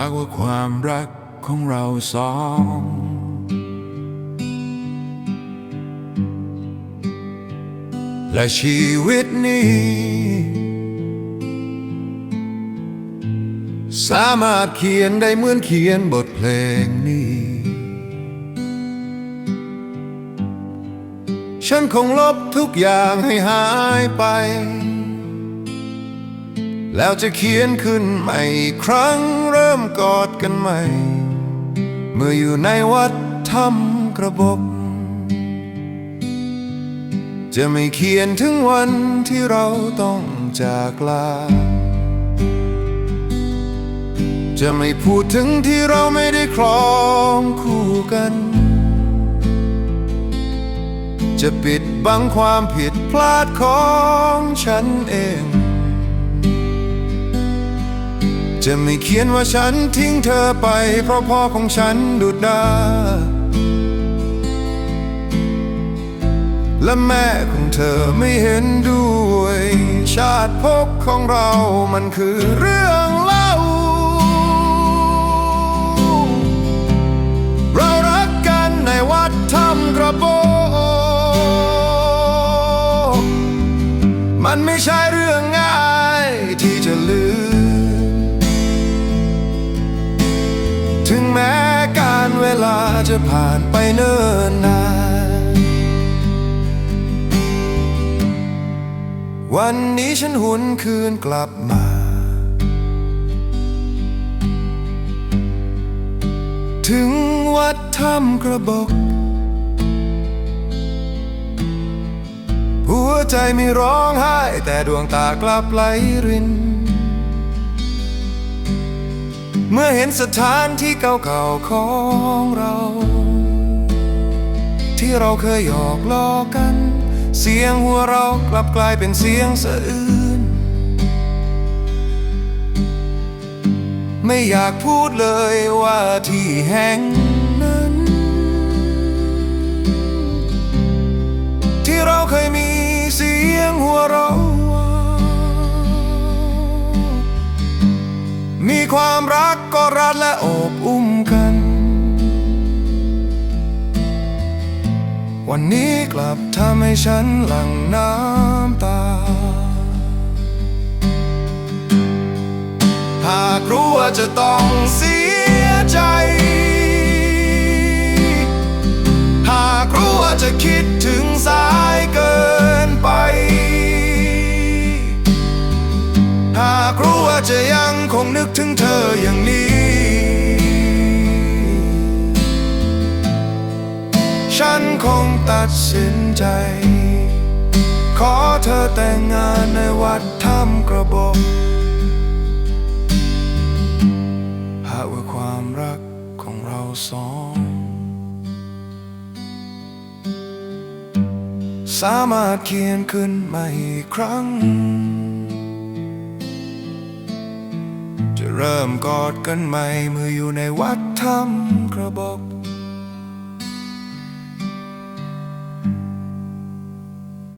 ากว่าความรักของเราสอง และชีวิตนี้ สามารถเขียนได้เหมือนเขียนบทเพลงนี้ ฉันคงลบทุกอย่างให้หายไป แล้วจะเขียนขึ้นใหม่อีกครั้งเริ่มกอดกันใหม่ เมื่ออยู่ในวัดทำกระบบจะไม่เขียนถึงวันที่เราต้องจากลา จะไม่พูดถึงที่เราไม่ได้ครองคู่กัน จะปิดบังความผิดพลาดของฉันเอง จะไม่เขียนว่าฉันทิ้งเธอไป เพราะพ่อของฉันดุดาและแม่ของเธอไม่เห็นด้วย ชาติภพของเรามันคือเรื่องเล่า เรารักกันในวัดถ้ำกระโบ มันไม่ใช่ จะผ่านไปเนิ่นนาน วันนี้ฉันหุนคืนกลับมา ถึงวัดถ้ำกระบอกหัวใจไม่ร้องไห้แต่ดวงตากลับไหลริน เมื่อเห็นสถานที่เก่าๆของเรา ที่เราเคยหยอกล้อกัน เสียงหัวเรากลับกลายเป็นเสียงสะอื้นไม่อยากพูดเลยว่าที่แห่งนั้น ที่เราเคยมีเสียงหัวเรา มีความรักก็รัดและโอบอุ้มกัน วันนี้กลับทำให้ฉันหลั่งน้ำตา หากรู้ว่าจะต้องเสียใจ หากรู้ว่าจะคิดถึงสายเกินไป หากรู้ว่าจะยัง งนึกถึงเธออย่างนี้ ฉันคงตัดสินใจ ขอเธอแต่งงานในวัดถ้ำกระบอกหากว่าความรักของเราสอง สามารถเขียนขึ้นมาอีกครั้ง เริ่มกอดกันใหม่เมื่ออยู่ในวัดถ้ำกระบอก